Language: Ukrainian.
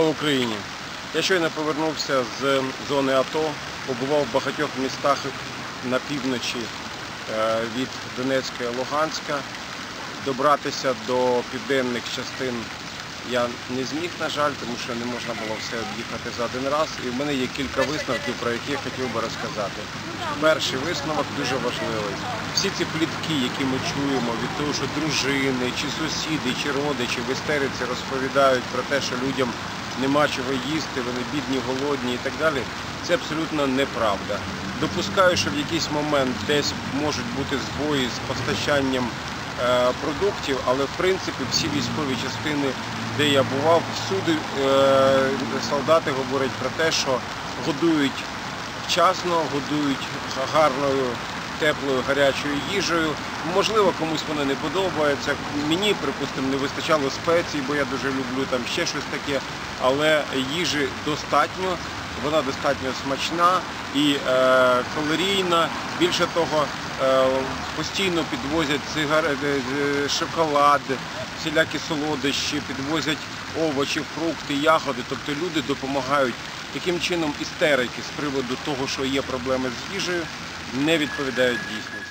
Україні! Я щойно повернувся з зони АТО, побував в багатьох містах на півночі е, від Донецька і Луганська. Добратися до південних частин я не зміг, на жаль, тому що не можна було все об'їхати за один раз. І в мене є кілька висновків, про які я хотів би розказати. Перший висновок дуже важливий. Всі ці плітки, які ми чуємо від того, що дружини, чи сусіди, чи родичі в істериці розповідають про те, що людям нема чого їсти, вони бідні, голодні і так далі, це абсолютно неправда. Допускаю, що в якийсь момент десь можуть бути збої з постачанням е, продуктів, але в принципі всі військові частини, де я бував, всюди е, солдати говорять про те, що годують вчасно, годують гарною, теплою, гарячою їжею. Можливо, комусь воно не подобається. Мені, припустимо, не вистачало спецій, бо я дуже люблю там ще щось таке, але їжі достатньо. Вона достатньо смачна і е, калорійна. Більше того, е, постійно підвозять цигари, е, е, шоколад, всілякі солодощі, підвозять овочі, фрукти, ягоди. Тобто люди допомагають. Таким чином істерики з приводу того, що є проблеми з їжею, не відповідають дійсності.